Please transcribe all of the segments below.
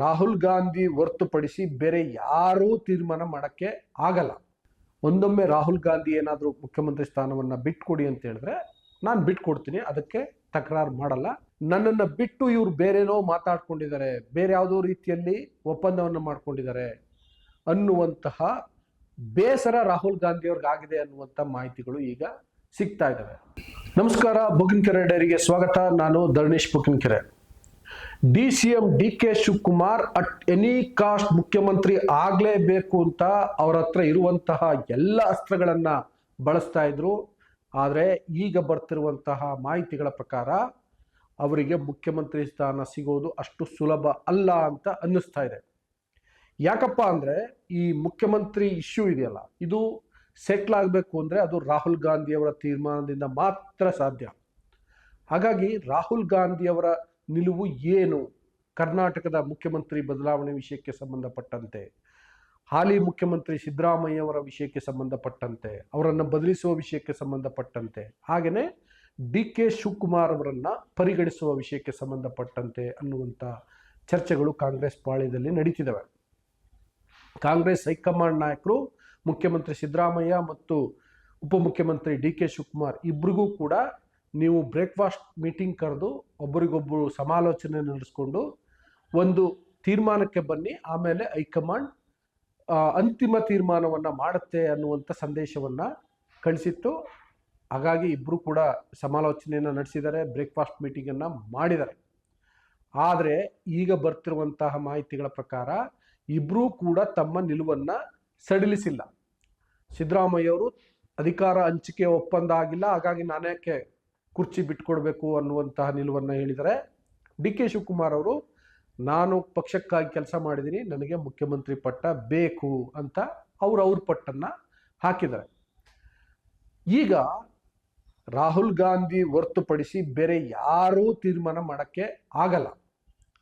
ರಾಹುಲ್ ಗಾಂಧಿ ಹೊರತುಪಡಿಸಿ ಬೇರೆ ಯಾರೂ ತೀರ್ಮಾನ ಮಾಡಕ್ಕೆ ಆಗಲ್ಲ. ಒಂದೊಮ್ಮೆ ರಾಹುಲ್ ಗಾಂಧಿ ಏನಾದರೂ ಮುಖ್ಯಮಂತ್ರಿ ಸ್ಥಾನವನ್ನು ಬಿಟ್ಕೊಡಿ ಅಂತ ಹೇಳಿದ್ರೆ ನಾನು ಬಿಟ್ಕೊಡ್ತೀನಿ, ಅದಕ್ಕೆ ತಕರಾರು ಮಾಡಲ್ಲ. ನನ್ನನ್ನು ಬಿಟ್ಟು ಇವರು ಬೇರೆನೋ ಮಾತಾಡ್ಕೊಂಡಿದ್ದಾರೆ, ಬೇರೆ ಯಾವುದೋ ರೀತಿಯಲ್ಲಿ ಒಪ್ಪಂದವನ್ನು ಮಾಡ್ಕೊಂಡಿದ್ದಾರೆ ಅನ್ನುವಂತಹ ಬೇಸರ ರಾಹುಲ್ ಗಾಂಧಿ ಆಗಿದೆ ಅನ್ನುವಂಥ ಮಾಹಿತಿಗಳು ಈಗ ಸಿಗ್ತಾ ಇದ್ದಾವೆ ನಮಸ್ಕಾರ ಬುಗಿನ್ಕೆರೆ ಡೈರಿಗೆ ಸ್ವಾಗತ. ನಾನು Dharnesh Buginkere D C M D K Shivakumar at any cost ಮುಖ್ಯಮಂತ್ರಿ ಆಗಲೇಬೇಕು ಅಂತ ಅವ್ರ ಹತ್ರ ಇರುವಂತಹ ಎಲ್ಲ ಅಸ್ತ್ರಗಳನ್ನ ಬಳಸ್ತಾ ಇದ್ರು. ಆದರೆ ಈಗ ಬರ್ತಿರುವಂತಹ ಮಾಹಿತಿಗಳ ಪ್ರಕಾರ ಅವರಿಗೆ ಮುಖ್ಯಮಂತ್ರಿ ಸ್ಥಾನ ಸಿಗೋದು ಅಷ್ಟು ಸುಲಭ ಅಲ್ಲ ಅಂತ ಅನ್ನಿಸ್ತಾ ಇದೆ. ಯಾಕಪ್ಪ ಅಂದ್ರೆ ಈ ಮುಖ್ಯಮಂತ್ರಿ ಇಶ್ಯೂ ಇದೆಯಲ್ಲ, ಇದು ಸೆಟ್ಲ್ ಆಗಬೇಕು ಅಂದರೆ ಅದು ರಾಹುಲ್ ಗಾಂಧಿಯವರ ತೀರ್ಮಾನದಿಂದ ಮಾತ್ರ ಸಾಧ್ಯ. ಹಾಗಾಗಿ ರಾಹುಲ್ ಗಾಂಧಿ ಅವರ ನಿಲುವು ಏನು? ಕರ್ನಾಟಕದ ಮುಖ್ಯಮಂತ್ರಿ ಬದಲಾವಣೆ ವಿಷಯಕ್ಕೆ ಸಂಬಂಧಪಟ್ಟಂತೆ, ಹಾಲಿ ಮುಖ್ಯಮಂತ್ರಿ ಸಿದ್ದರಾಮಯ್ಯ ಅವರ ವಿಷಯಕ್ಕೆ ಸಂಬಂಧಪಟ್ಟಂತೆ, ಅವರನ್ನು ಬದಲಿಸುವ ವಿಷಯಕ್ಕೆ ಸಂಬಂಧಪಟ್ಟಂತೆ ಹಾಗೆಯೇ ಡಿ ಕೆ ಶಿವಕುಮಾರ್ ಅವರನ್ನು ಪರಿಗಣಿಸುವ ವಿಷಯಕ್ಕೆ ಸಂಬಂಧಪಟ್ಟಂತೆ ಅನ್ನುವಂಥ ಚರ್ಚೆಗಳು ಕಾಂಗ್ರೆಸ್ ಪಾಳ್ಯದಲ್ಲಿ ನಡೀತಿದ್ದಾವೆ ಕಾಂಗ್ರೆಸ್ ಹೈಕಮಾಂಡ್ ನಾಯಕರು, ಮುಖ್ಯಮಂತ್ರಿ ಸಿದ್ದರಾಮಯ್ಯ ಮತ್ತು ಉಪಮುಖ್ಯಮಂತ್ರಿ ಡಿ ಕೆ ಶಿವಕುಮಾರ್ ಇಬ್ಬರಿಗೂ ಕೂಡ ನೀವು ಬ್ರೇಕ್ಫಾಸ್ಟ್ ಮೀಟಿಂಗ್ ಕರೆದು ಒಬ್ಬರಿಗೊಬ್ಬರು ಸಮಾಲೋಚನೆ ನಡೆಸ್ಕೊಂಡು ಒಂದು ತೀರ್ಮಾನಕ್ಕೆ ಬನ್ನಿ, ಆಮೇಲೆ ಹೈಕಮಾಂಡ್ ಅಂತಿಮ ತೀರ್ಮಾನವನ್ನು ಮಾಡುತ್ತೆ ಅನ್ನುವಂಥ ಸಂದೇಶವನ್ನು ಕಳಿಸಿತ್ತು. ಹಾಗಾಗಿ ಇಬ್ಬರು ಕೂಡ ಸಮಾಲೋಚನೆಯನ್ನು ನಡೆಸಿದ್ದಾರೆ, ಬ್ರೇಕ್ಫಾಸ್ಟ್ ಮೀಟಿಂಗನ್ನು ಮಾಡಿದ್ದಾರೆ. ಆದರೆ ಈಗ ಬರ್ತಿರುವಂತಹ ಮಾಹಿತಿಗಳ ಪ್ರಕಾರ ಇಬ್ಬರೂ ಕೂಡ ತಮ್ಮ ನಿಲುವನ್ನು ಸಡಿಲಿಸಿಲ್ಲ. ಸಿದ್ದರಾಮಯ್ಯ ಅವರು ಅಧಿಕಾರ ಹಂಚಿಕೆ ಒಪ್ಪಂದ ಆಗಿಲ್ಲ, ಹಾಗಾಗಿ ನಾನೇಕೆ ಕುರ್ಚಿ ಬಿಟ್ಕೊಡ್ಬೇಕು ಅನ್ನುವಂತಹ ನಿಲುವನ್ನು ಹೇಳಿದರೆ ಡಿ ಕೆ ಶಿವಕುಮಾರ್ ಅವರು, ನಾನು ಪಕ್ಷಕ್ಕಾಗಿ ಕೆಲಸ ಮಾಡಿದ್ದೀನಿ, ನನಗೆ ಮುಖ್ಯಮಂತ್ರಿ ಪಟ್ಟ ಬೇಕು ಅಂತ ಅವ್ರು ಅವ್ರ ಪಟ್ಟನ್ನು ಹಾಕಿದ್ದಾರೆ. ಈಗ ರಾಹುಲ್ ಗಾಂಧಿ ಹೊರತುಪಡಿಸಿ ಬೇರೆ ಯಾರೂ ತೀರ್ಮಾನ ಮಾಡೋಕ್ಕೆ ಆಗಲ್ಲ.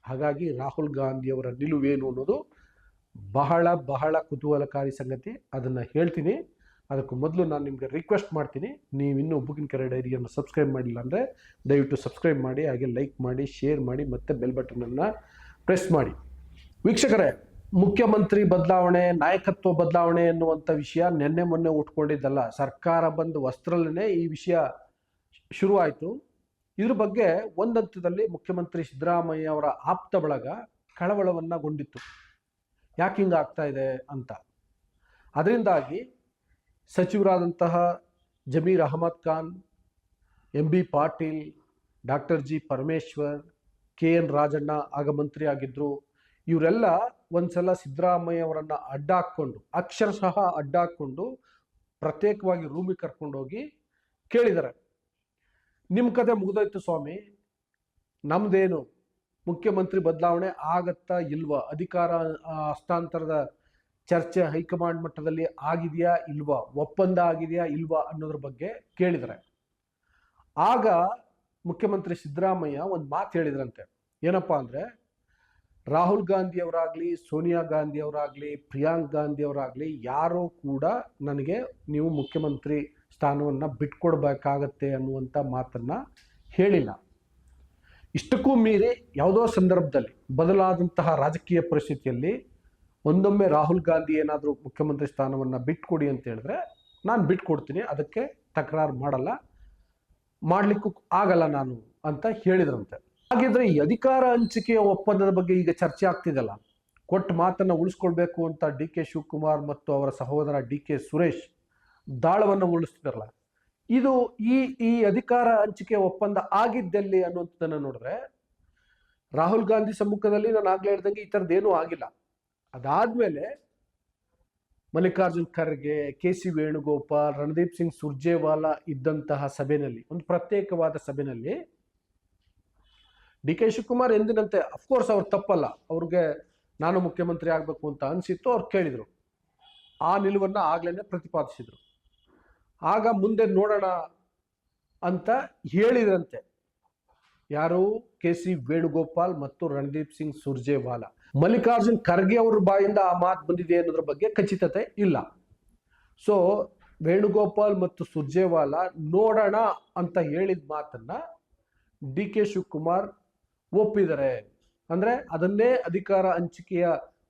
ಹಾಗಾಗಿ ರಾಹುಲ್ ಗಾಂಧಿ ಅವರ ನಿಲುವೇನು ಅನ್ನೋದು ಬಹಳ ಬಹಳ ಕುತೂಹಲಕಾರಿ ಸಂಗತಿ. ಅದನ್ನು ಹೇಳ್ತೀನಿ. ಅದಕ್ಕೂ ಮೊದಲು ನಾನು ನಿಮಗೆ ರಿಕ್ವೆಸ್ಟ್ ಮಾಡ್ತೀನಿ. ನೀವು ಇನ್ನೂ ಬುಕಿನ್ ಕೆರೆ ಡೈರಿಯನ್ನು ಸಬ್ಸ್ಕ್ರೈಬ್ ಮಾಡಿಲ್ಲ ಅಂದರೆ ದಯವಿಟ್ಟು ಸಬ್ಸ್ಕ್ರೈಬ್ ಮಾಡಿ, ಹಾಗೆ ಲೈಕ್ ಮಾಡಿ ಶೇರ್ ಮಾಡಿ, ಮತ್ತು ಬೆಲ್ ಬಟನನ್ನು ಪ್ರೆಸ್ ಮಾಡಿ. ವೀಕ್ಷಕರೇ, ಮುಖ್ಯಮಂತ್ರಿ ಬದಲಾವಣೆ, ನಾಯಕತ್ವ ಬದಲಾವಣೆ ಎನ್ನುವಂಥ ವಿಷಯ ನಿನ್ನೆ ಮೊನ್ನೆ ಉಟ್ಕೊಂಡಿದ್ದಲ್ಲ. ಸರ್ಕಾರ ಬಂದು ವಸ್ತ್ರಲ್ಲೇ ಈ ವಿಷಯ ಶುರುವಾಯಿತು. ಇದ್ರ ಬಗ್ಗೆ ಒಂದಂತದಲ್ಲಿ ಮುಖ್ಯಮಂತ್ರಿ ಸಿದ್ದರಾಮಯ್ಯ ಅವರ ಆಪ್ತ ಬಳಗ ಕಳವಳವನ್ನಗೊಂಡಿತ್ತು ಯಾಕೆ ಹಿಂಗೆ ಆಗ್ತಾ ಇದೆ ಅಂತ. ಅದರಿಂದಾಗಿ ಸಚಿವರಾದಂತಹ Zameer Ahmed Khan, M B Patil, doctor G Parameshwar, K N Rajanna ಆಗ ಮಂತ್ರಿ ಆಗಿದ್ದರು ಇವರೆಲ್ಲ ಒಂದ್ಸಲ ಸಿದ್ದರಾಮಯ್ಯ ಅವರನ್ನು ಅಡ್ಡಾಕ್ಕೊಂಡು ಅಕ್ಷರಶಃ ಅಡ್ಡಾಕ್ಕೊಂಡು ಪ್ರತ್ಯೇಕವಾಗಿ ರೂಮಿಗೆ ಕರ್ಕೊಂಡೋಗಿ ಕೇಳಿದ್ದಾರೆ. ನಿಮ್ಮ ಕತೆ ಮುಗಿದೋಯ್ತು ಸ್ವಾಮಿ. ನಮ್ಮದೇನು ಮುಖ್ಯಮಂತ್ರಿ ಬದಲಾವಣೆ ಆಗತ್ತಾ ಇಲ್ವಾ? ಅಧಿಕಾರ ಹಸ್ತಾಂತರದ ಚರ್ಚೆ ಹೈಕಮಾಂಡ್ ಮಟ್ಟದಲ್ಲಿ ಆಗಿದೆಯಾ ಇಲ್ವಾ, ಒಪ್ಪಂದ ಆಗಿದೆಯಾ ಇಲ್ವಾ ಅನ್ನೋದ್ರ ಬಗ್ಗೆ ಕೇಳಿದರೆ. ಆಗ ಮುಖ್ಯಮಂತ್ರಿ ಸಿದ್ದರಾಮಯ್ಯ ಒಂದು ಮಾತು ಹೇಳಿದ್ರಂತೆ. ಏನಪ್ಪಾ ಅಂದ್ರೆ, ರಾಹುಲ್ ಗಾಂಧಿ ಅವರಾಗ್ಲಿ, ಸೋನಿಯಾ ಗಾಂಧಿ ಅವರಾಗ್ಲಿ, ಪ್ರಿಯಾಂಕ್ ಗಾಂಧಿ ಅವರಾಗ್ಲಿ ಯಾರೂ ಕೂಡ ನನಗೆ ನೀವು ಮುಖ್ಯಮಂತ್ರಿ ಸ್ಥಾನವನ್ನು ಬಿಟ್ಕೊಡ್ಬೇಕಾಗತ್ತೆ ಅನ್ನುವಂಥ ಮಾತನ್ನ ಹೇಳಿಲ್ಲ. ಇಷ್ಟಕ್ಕೂ ಮೀರಿ ಯಾವುದೋ ಸಂದರ್ಭದಲ್ಲಿ, ಬದಲಾದಂತಹ ರಾಜಕೀಯ ಪರಿಸ್ಥಿತಿಯಲ್ಲಿ ಒಂದೊಮ್ಮೆ ರಾಹುಲ್ ಗಾಂಧಿ ಏನಾದರೂ ಮುಖ್ಯಮಂತ್ರಿ ಸ್ಥಾನವನ್ನು ಬಿಟ್ಕೊಡಿ ಅಂತ ಹೇಳಿದ್ರೆ ನಾನು ಬಿಟ್ಕೊಡ್ತೀನಿ, ಅದಕ್ಕೆ ತಕರಾರು ಮಾಡಲ್ಲ, ಮಾಡಲಿಕ್ಕೂ ಆಗಲ್ಲ ನಾನು ಅಂತ ಹೇಳಿದ್ರಂತೆ. ಹಾಗಿದ್ರೆ ಈ ಅಧಿಕಾರ ಹಂಚಿಕೆಯ ಒಪ್ಪಂದದ ಬಗ್ಗೆ ಈಗ ಚರ್ಚೆ ಆಗ್ತಿದೆಲ್ಲ. ಕೊಟ್ಟ ಮಾತನ್ನು ಉಳಿಸ್ಕೊಳ್ಬೇಕು ಅಂತ ಡಿ ಕೆ ಶಿವಕುಮಾರ್ ಮತ್ತು ಅವರ ಸಹೋದರ ಡಿ ಕೆ ಸುರೇಶ್ ದಾಳವನ್ನು ಉಳಿಸ್ತಿದಾರಲ್ಲ. ಇದು ಈ ಈ ಅಧಿಕಾರ ಹಂಚಿಕೆ ಒಪ್ಪಂದ ಆಗಿದ್ದಲ್ಲಿ ಅನ್ನುವಂಥದ್ದನ್ನು ನೋಡಿದ್ರೆ, ರಾಹುಲ್ ಗಾಂಧಿ ಸಮ್ಮುಖದಲ್ಲಿ ನಾನು ಆಗ್ಲೇ ಹೇಳ್ದಂಗೆ ಈ ಥರದ್ದೇನೂ ಆಗಿಲ್ಲ. ಅದಾದ್ಮೇಲೆ ಮಲ್ಲಿಕಾರ್ಜುನ್ ಖರ್ಗೆ, ಕೆ ಸಿ ವೇಣುಗೋಪಾಲ್, ರಣದೀಪ್ ಸಿಂಗ್ ಸುರ್ಜೇವಾಲಾ ಇದ್ದಂತಹ ಸಭೆಯಲ್ಲಿ ಒಂದು ಪ್ರತ್ಯೇಕವಾದ ಸಭೆಯಲ್ಲಿ ಡಿ ಕೆ ಶಿವಕುಮಾರ್ ಎಂದಿನಂತೆ ಅಫ್ಕೋರ್ಸ್ ಅವ್ರು ತಪ್ಪಲ್ಲ, ಅವ್ರಿಗೆ ನಾನು ಮುಖ್ಯಮಂತ್ರಿ ಆಗಬೇಕು ಅಂತ ಅನಿಸಿತ್ತು, ಅವ್ರು ಕೇಳಿದರು. ಆ ನಿಲುವನ್ನ ಆಗ್ಲೇ ಪ್ರತಿಪಾದಿಸಿದರು. ಆಗ ಮುಂದೆ ನೋಡೋಣ ಅಂತ ಹೇಳಿದ್ರಂತೆ. ಯಾರು ಕೆ ಸಿ ವೇಣುಗೋಪಾಲ್ ಮತ್ತು ರಣದೀಪ್ ಸಿಂಗ್ ಸುರ್ಜೇವಾಲಾ. ಮಲ್ಲಿಕಾರ್ಜುನ್ ಖರ್ಗೆ ಅವ್ರ ಬಾಯಿಂದ ಆ ಮಾತು ಬಂದಿದೆ ಅನ್ನೋದ್ರ ಬಗ್ಗೆ ಖಚಿತತೆ ಇಲ್ಲ. ಸೊ ವೇಣುಗೋಪಾಲ್ ಮತ್ತು ಸುರ್ಜೇವಾಲಾ ನೋಡೋಣ ಅಂತ ಹೇಳಿದ ಮಾತನ್ನ ಡಿ ಕೆ ಶಿವಕುಮಾರ್ ಒಪ್ಪಿದ್ದಾರೆ. ಅಂದ್ರೆ ಅದನ್ನೇ ಅಧಿಕಾರ ಹಂಚಿಕೆಯ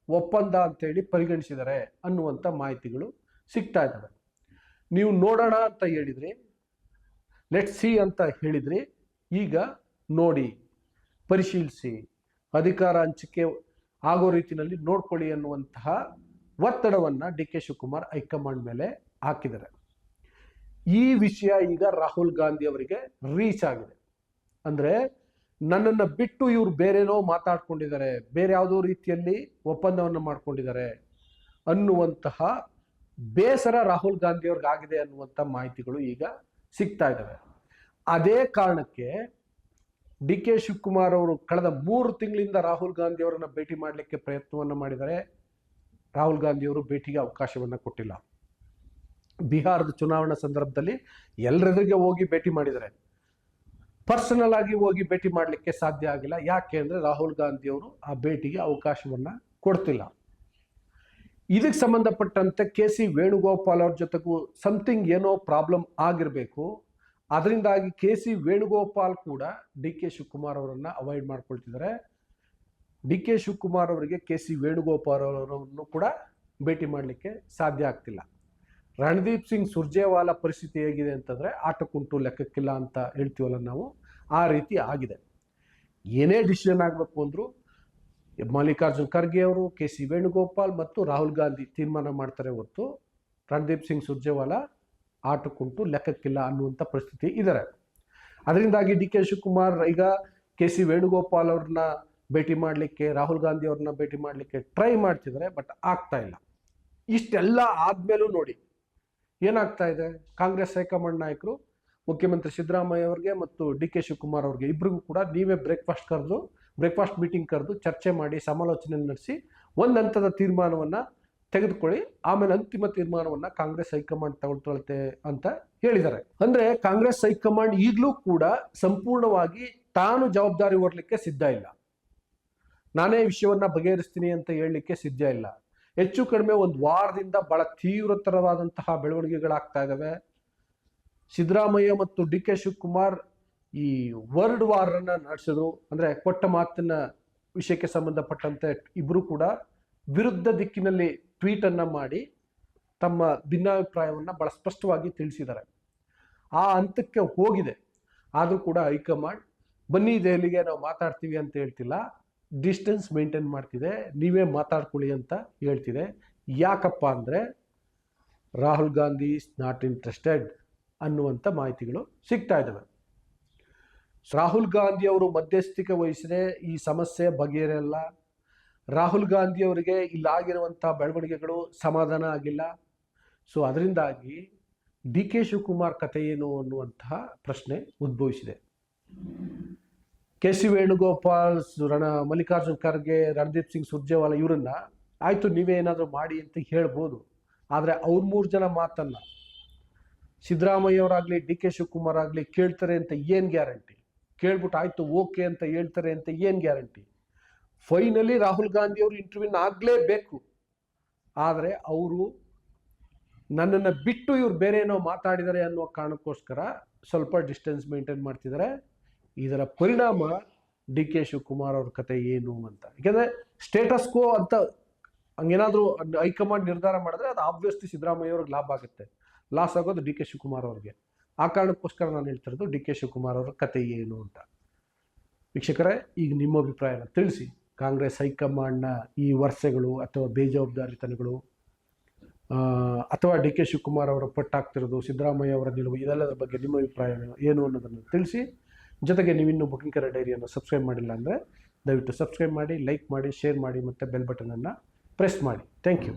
ಒಪ್ಪಂದ ಅಂತ ಹೇಳಿ ಪರಿಗಣಿಸಿದ್ದಾರೆ ಅನ್ನುವಂಥ ಮಾಹಿತಿಗಳು ಸಿಗ್ತಾ ಇದ್ದಾವೆ. ನೀವು ನೋಡೋಣ ಅಂತ ಹೇಳಿದ್ರಿ. ಲೆಟ್ ಸಿ ಅಂತ ಹೇಳಿದ್ರಿ. ಈಗ ನೋಡಿ, ಪರಿಶೀಲಿಸಿ. ಅಧಿಕಾರ ಹಂಚಿಕೆ ಆಗೋ ರೀತಿಯಲ್ಲಿ ನೋಡ್ಕೊಳ್ಳಿ ಅನ್ನುವಂತಹ ಒತ್ತಡವನ್ನು ಡಿ ಕೆ ಶಿವಕುಮಾರ್ ಹೈಕಮಾಂಡ್ ಮೇಲೆ ಹಾಕಿದ್ದಾರೆ. ಈ ವಿಷಯ ಈಗ ರಾಹುಲ್ ಗಾಂಧಿ ಅವರಿಗೆ ರೀಚ್ ಆಗಿದೆ. ಅಂದರೆ ನನ್ನನ್ನು ಬಿಟ್ಟು ಇವರು ಬೇರೆನೋ ಮಾತಾಡ್ಕೊಂಡಿದ್ದಾರೆ, ಬೇರೆ ಯಾವುದೋ ರೀತಿಯಲ್ಲಿ ಒಪ್ಪಂದವನ್ನು ಮಾಡ್ಕೊಂಡಿದ್ದಾರೆ ಅನ್ನುವಂತಹ ಬೇಸರ ರಾಹುಲ್ ಗಾಂಧಿ ಅವ್ರಿಗೆ ಆಗಿದೆ ಅನ್ನುವಂಥ ಮಾಹಿತಿಗಳು ಈಗ ಸಿಗ್ತಾ ಇದ್ದಾವೆ ಅದೇ ಕಾರಣಕ್ಕೆ ಡಿ ಕೆ ಶಿವಕುಮಾರ್ ಅವರು ಕಳೆದ ಮೂರು ತಿಂಗಳಿಂದ ರಾಹುಲ್ ಗಾಂಧಿ ಅವರನ್ನು ಭೇಟಿ ಮಾಡಲಿಕ್ಕೆ ಪ್ರಯತ್ನವನ್ನು ಮಾಡಿದರೆ ರಾಹುಲ್ ಗಾಂಧಿ ಅವರು ಭೇಟಿಗೆ ಅವಕಾಶವನ್ನು ಕೊಟ್ಟಿಲ್ಲ. ಬಿಹಾರದ ಚುನಾವಣಾ ಸಂದರ್ಭದಲ್ಲಿ ಎಲ್ಲರೆದುರಿಗೆ ಹೋಗಿ ಭೇಟಿ ಮಾಡಿದ್ದಾರೆ. ಪರ್ಸನಲ್ ಆಗಿ ಹೋಗಿ ಭೇಟಿ ಮಾಡಲಿಕ್ಕೆ ಸಾಧ್ಯ ಆಗಿಲ್ಲ. ಯಾಕೆ ಅಂದ್ರೆ ರಾಹುಲ್ ಗಾಂಧಿ ಅವರು ಆ ಭೇಟಿಗೆ ಅವಕಾಶವನ್ನ ಕೊಡ್ತಿಲ್ಲ. ಇದಕ್ಕೆ ಸಂಬಂಧಪಟ್ಟಂತೆ ಕೆ ಸಿ ವೇಣುಗೋಪಾಲ್ ಅವ್ರ ಜೊತೆಗೂ ಸಮಥಿಂಗ್ ಏನೋ ಪ್ರಾಬ್ಲಮ್ ಆಗಿರಬೇಕು. ಅದರಿಂದಾಗಿ ಕೆ ಸಿ ವೇಣುಗೋಪಾಲ್ ಕೂಡ ಡಿ ಕೆ ಶಿವಕುಮಾರ್ ಅವರನ್ನ ಅವಾಯ್ಡ್ ಮಾಡ್ಕೊಳ್ತಿದ್ದಾರೆ. ಡಿ ಕೆ ಶಿವಕುಮಾರ್ ಅವರಿಗೆ ಕೆ ಸಿ ವೇಣುಗೋಪಾಲ್ ಅವರನ್ನು ಕೂಡ ಭೇಟಿ ಮಾಡಲಿಕ್ಕೆ ಸಾಧ್ಯ ಆಗ್ತಿಲ್ಲ. ರಣದೀಪ್ ಸಿಂಗ್ ಸುರ್ಜೇವಾಲಾ ಪರಿಸ್ಥಿತಿ ಹೇಗಿದೆ ಅಂತಂದ್ರೆ ಆಟಕ್ಕುಂಟು ಲೆಕ್ಕಕ್ಕಿಲ್ಲ ಅಂತ ಹೇಳ್ತೀವಲ್ಲ ನಾವು, ಆ ರೀತಿ ಆಗಿದೆ. ಏನೇ ಡಿಸಿಷನ್ ಆಗಬೇಕು ಅಂದ್ರು ಮಲ್ಲಿಕಾರ್ಜುನ್ ಖರ್ಗೆ ಅವರು, ಕೆ ಸಿ ವೇಣುಗೋಪಾಲ್ ಮತ್ತು ರಾಹುಲ್ ಗಾಂಧಿ ತೀರ್ಮಾನ ಮಾಡ್ತಾರೆ ಹೊರತು ರಣದೀಪ್ ಸಿಂಗ್ ಸುರ್ಜೇವಾಲಾ ಆಟಕ್ಕುಂಟು ಲೆಕ್ಕಕ್ಕಿಲ್ಲ ಅನ್ನುವಂಥ ಪರಿಸ್ಥಿತಿ ಇದ್ದಾರೆ ಅದರಿಂದಾಗಿ ಡಿ ಕೆ ಶಿವಕುಮಾರ್ ಈಗ ಕೆ ಸಿ ವೇಣುಗೋಪಾಲ್ ಅವ್ರನ್ನ ಭೇಟಿ ಮಾಡಲಿಕ್ಕೆ, ರಾಹುಲ್ ಗಾಂಧಿ ಅವ್ರನ್ನ ಭೇಟಿ ಮಾಡಲಿಕ್ಕೆ ಟ್ರೈ ಮಾಡ್ತಿದ್ದಾರೆ ಬಟ್ ಆಗ್ತಾ ಇಲ್ಲ. ಇಷ್ಟೆಲ್ಲ ಆದಮೇಲೂ ನೋಡಿ ಏನಾಗ್ತಾ ಇದೆ? ಕಾಂಗ್ರೆಸ್ ಹೈಕಮಾಂಡ್ ನಾಯಕರು, ಮುಖ್ಯಮಂತ್ರಿ ಸಿದ್ದರಾಮಯ್ಯ ಅವರಿಗೆ ಮತ್ತು ಡಿ ಕೆ ಶಿವಕುಮಾರ್ ಅವ್ರಿಗೆ ಇಬ್ಬರಿಗೂ ಕೂಡ ನೀವೇ ಬ್ರೇಕ್ಫಾಸ್ಟ್ ಕರೆದು, ಬ್ರೇಕ್ಫಾಸ್ಟ್ ಮೀಟಿಂಗ್ ಕರೆದು ಚರ್ಚೆ ಮಾಡಿ, ಸಮಾಲೋಚನೆ ನಡೆಸಿ ಒಂದು ಹಂತದ ತೀರ್ಮಾನವನ್ನ ತೆಗೆದುಕೊಳ್ಳಿ, ಆಮೇಲೆ ಅಂತಿಮ ತೀರ್ಮಾನವನ್ನ ಕಾಂಗ್ರೆಸ್ ಹೈಕಮಾಂಡ್ ತಗೊಳ್ತೊಳ್ತೆ ಅಂತ ಹೇಳಿದ್ದಾರೆ. ಅಂದ್ರೆ ಕಾಂಗ್ರೆಸ್ ಹೈಕಮಾಂಡ್ ಈಗಲೂ ಕೂಡ ಸಂಪೂರ್ಣವಾಗಿ ತಾನು ಜವಾಬ್ದಾರಿ ಹೊರಲಿಕ್ಕೆ ಸಿದ್ಧ ಇಲ್ಲ. ನಾನೇ ವಿಷಯವನ್ನ ಬಗೆಹರಿಸ್ತೀನಿ ಅಂತ ಹೇಳಲಿಕ್ಕೆ ಸಿದ್ಧ ಇಲ್ಲ. ಹೆಚ್ಚು ಕಡಿಮೆ ಒಂದು ವಾರದಿಂದ ಬಹಳ ತೀವ್ರತರವಾದಂತಹ ಬೆಳವಣಿಗೆಗಳಾಗ್ತಾ ಇದ್ದಾವೆ ಸಿದ್ದರಾಮಯ್ಯ ಮತ್ತು ಡಿ ಕೆ ಶಿವಕುಮಾರ್ ಈ ವರ್ಲ್ಡ್ ವಾರ್ ಅನ್ನ ನಡೆಸಿದ್ರು. ಅಂದ್ರೆ ಕೊಟ್ಟ ಮಾತಿನ ವಿಷಯಕ್ಕೆ ಸಂಬಂಧಪಟ್ಟಂತೆ ಇಬ್ರು ಕೂಡ ವಿರುದ್ಧ ದಿಕ್ಕಿನಲ್ಲಿ ಟ್ವೀಟ್ ಅನ್ನ ಮಾಡಿ ತಮ್ಮ ಭಿನ್ನಾಭಿಪ್ರಾಯವನ್ನು ಬಹಳ ಸ್ಪಷ್ಟವಾಗಿ ತಿಳಿಸಿದ್ದಾರೆ. ಆ ಹಂತಕ್ಕೆ ಹೋಗಿದೆ. ಆದರೂ ಕೂಡ ಹೈಕಮಾಂಡ್, ಬನ್ನಿ ದೆಹಲಿಗೆ ನಾವು ಮಾತಾಡ್ತೀವಿ ಅಂತ ಹೇಳ್ತಿಲ್ಲ. ಡಿಸ್ಟೆನ್ಸ್ ಮೇಂಟೈನ್ ಮಾಡ್ತಿದೆ. ನೀವೇ ಮಾತಾಡ್ಕೊಳ್ಳಿ ಅಂತ ಹೇಳ್ತಿದೆ. ಯಾಕಪ್ಪ ಅಂದರೆ Rahul Gandhi is not interested ಅನ್ನುವಂಥ ಮಾಹಿತಿಗಳು ಸಿಗ್ತಾ ಇದ್ದಾವೆ. ರಾಹುಲ್ ಗಾಂಧಿ ಅವರು ಮಧ್ಯಸ್ಥಿಕೆ ವಹಿಸಿದ್ರೆ ಈ ಸಮಸ್ಯೆ ಬಗೆಹರಲ್ಲ ರಾಹುಲ್ ಗಾಂಧಿ ಅವರಿಗೆ ಇಲ್ಲಾಗಿರುವಂಥ ಬೆಳವಣಿಗೆಗಳು ಸಮಾಧಾನ ಆಗಿಲ್ಲ. ಸೊ ಅದರಿಂದಾಗಿ ಡಿ ಕೆ ಶಿವಕುಮಾರ್ ಕಥೆ ಏನು ಅನ್ನುವಂತಹ ಪ್ರಶ್ನೆ ಉದ್ಭವಿಸಿದೆ. ಕೆ ಸಿ ವೇಣುಗೋಪಾಲ್ ರಣ, ಮಲ್ಲಿಕಾರ್ಜುನ್ ಖರ್ಗೆ, ರಣದೀಪ್ ಸಿಂಗ್ ಸುರ್ಜೇವಾಲ ಇವರನ್ನ ಆಯಿತು ನೀವೇ ಏನಾದರೂ ಮಾಡಿ ಅಂತ ಹೇಳ್ಬೋದು. ಆದರೆ ಅವ್ರ ಮೂರು ಜನ ಮಾತಲ್ಲ ಸಿದ್ದರಾಮಯ್ಯ ಅವರಾಗ್ಲಿ, ಡಿ ಕೆ ಶಿವಕುಮಾರ್ ಆಗಲಿ ಕೇಳ್ತಾರೆ ಅಂತ ಏನು ಗ್ಯಾರಂಟಿ? ಕೇಳ್ಬಿಟ್ಟು ಆಯಿತು, ಓಕೆ ಅಂತ ಹೇಳ್ತಾರೆ ಅಂತ ಏನು ಗ್ಯಾರಂಟಿ? ಫೈನಲಿ ರಾಹುಲ್ ಗಾಂಧಿ ಅವರು ಇಂಟರ್ವ್ಯೂನ್ ಆಗಲೇಬೇಕು. ಆದರೆ ಅವರು ನನ್ನನ್ನು ಬಿಟ್ಟು ಇವ್ರು ಬೇರೆ ಏನೋ ಮಾತಾಡಿದ್ದಾರೆ ಅನ್ನೋ ಕಾರಣಕ್ಕೋಸ್ಕರ ಸ್ವಲ್ಪ ಡಿಸ್ಟೆನ್ಸ್ ಮೇಂಟೈನ್ ಮಾಡ್ತಿದ್ದಾರೆ ಇದರ ಪರಿಣಾಮ ಡಿ ಕೆ ಶಿವಕುಮಾರ್ ಅವ್ರ ಕತೆ ಏನು ಅಂತ. ಯಾಕೆಂದರೆ ಸ್ಟೇಟಸ್ ಕೋ ಅಂತ ಹಂಗೇನಾದರೂ ಹೈಕಮಾಂಡ್ ನಿರ್ಧಾರ ಮಾಡಿದ್ರೆ ಅದು ಆಬ್ವಿಯಸ್ಲಿ ಸಿದ್ದರಾಮಯ್ಯ ಅವ್ರಿಗೆ ಲಾಭ ಆಗುತ್ತೆ. ಲಾಸ್ ಆಗೋದು ಡಿ ಕೆ ಶಿವಕುಮಾರ್ ಅವ್ರಿಗೆ. ಆ ಕಾರಣಕ್ಕೋಸ್ಕರ ನಾನು ಹೇಳ್ತಿರೋದು ಡಿ ಕೆ ಶಿವಕುಮಾರ್ ಅವರ ಕತೆ ಏನು ಅಂತ. ವೀಕ್ಷಕರೇ, ಈಗ ನಿಮ್ಮ ಅಭಿಪ್ರಾಯನ ತಿಳಿಸಿ. ಕಾಂಗ್ರೆಸ್ ಹೈಕಮಾಂಡ್ನ ಈ ವರ್ಷಗಳು ಅಥವಾ ಬೇಜವಾಬ್ದಾರಿತನಗಳು ಅಥವಾ ಡಿ ಕೆ ಶಿವಕುಮಾರ್ ಅವರ ಪಟ್ಟಾಗ್ತಿರೋದು, ಸಿದ್ದರಾಮಯ್ಯ ಅವರ ನಿಲುವು, ಇದೆಲ್ಲದರ ಬಗ್ಗೆ ನಿಮ್ಮ ಅಭಿಪ್ರಾಯ ಏನು? ಅನ್ನೋದನ್ನು ತಿಳಿಸಿ. ಜೊತೆಗೆ ನೀವಿನ್ನೂ ಬುಕಿಂಗ್ ಕರ ಡೈರಿಯನ್ನು ಸಬ್ಸ್ಕ್ರೈಬ್ ಮಾಡಿಲ್ಲ ಅಂದರೆ ದಯವಿಟ್ಟು ಸಬ್ಸ್ಕ್ರೈಬ್ ಮಾಡಿ, ಲೈಕ್ ಮಾಡಿ, ಶೇರ್ ಮಾಡಿ ಮತ್ತು ಬೆಲ್ ಬಟನನ್ನು ಪ್ರೆಸ್ ಮಾಡಿ. Thank you.